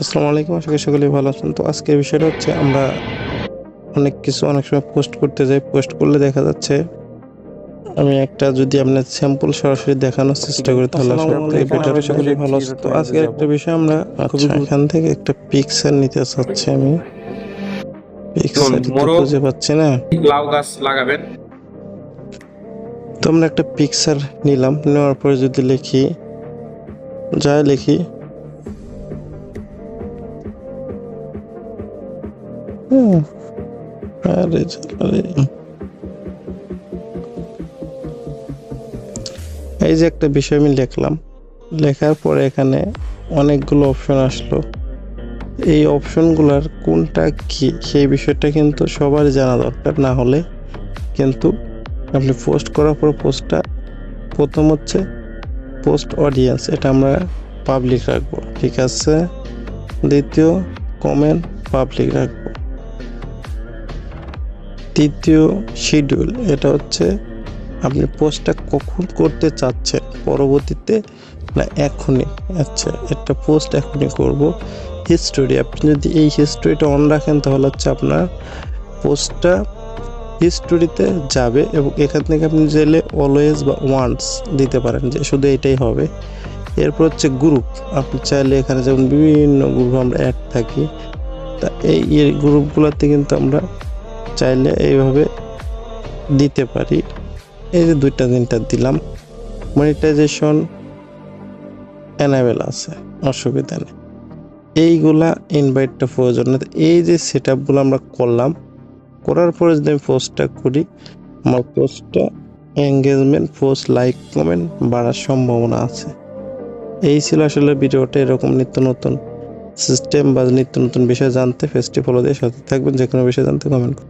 আসসালামু আলাইকুম আশা করি সকলেই ভালো আছেন। তো আজকের বিষয়টা হচ্ছে আমরা অনেক কিছু অনেক সময় পোস্ট করতে যাই। পোস্ট করলে দেখা যাচ্ছে আমি একটা যদি আপনার স্যাম্পল সরাসরি দেখানোর চেষ্টা করি তাহলে বেটার সকলেই ভালো আছে। তো আজকের একটা বিষয় আমরা আচ্ছা। এখান থেকে একটা পিকচার নিতে চাচ্ছি আমি। পিকচার খুঁজে পাচ্ছি না। লাউ গাছ লাগাবেন। তো আমরা একটা পিকচার নিলাম। নেওয়ার পরে যদি লিখি যা লিখি আরে আরে এই যে একটা বিষয় আমি লিখলাম। লেখার পরে এখানে অনেকগুলো অপশন আসলো। এই অপশনগুলোর কোনটা কি, সেই বিষয়টা কিন্তু সবার জানা দরকার। না হলে কিন্তু আপনি পোস্ট করার পর পোস্টটা প্রথম হচ্ছে পোস্ট অডিয়েন্স এটা আমরা পাবলিক রাখব। ঠিক আছে? দ্বিতীয় কমেন্ট পাবলিক রাখব। তৃতীয় শিডিউল এটা হচ্ছে আপনি পোস্টটা কখন করতে চাচ্ছেন? পরবর্তীতে না, এখনই। আচ্ছা একটা পোস্ট এখনই করব। হিস্টোরি আপনি যদি এই হিস্টোরিটা অন রাখেন, তাহলে হচ্ছে আপনার পোস্টটা হিস্টোরিতে যাবে এবং এখান থেকে আপনি চাইলে অলওয়েজ বা ওয়ান্স দিতে পারেন, যে শুধু এটাই হবে। এরপর হচ্ছে গ্রুপ আপনি চাইলে এখানে যেমন বিভিন্ন গ্রুপ আমরা অ্যাড থাকি। তা এই গ্রুপগুলোতে কিন্তু আমরা চাইলে এইভাবে দিতে পারি। এই যে দুইটা তিনটা দিলাম। মনিটাইজেশন এনাবেল আছে, অসুবিধা নেই। এইগুলা ইনভাইটটা প্রয়োজন না এই যে সেট আপগুলো আমরা করলাম, করার পরে যদি আমি পোস্টটা করি, আমার পোস্টটা এঙ্গেজমেন্ট পোস্ট লাইক কমেন্ট বাড়ার সম্ভাবনা আছে। এই ছিল আসলে ভিডিওটা, এরকম নিত্য নতুন সিস্টেম বা নিত্য নতুন বিষয় জানতে ফেস্টি ফলো দিয়ে সাথে থাকবেন। যে কোনো বিষয় জানতে কমেন্ট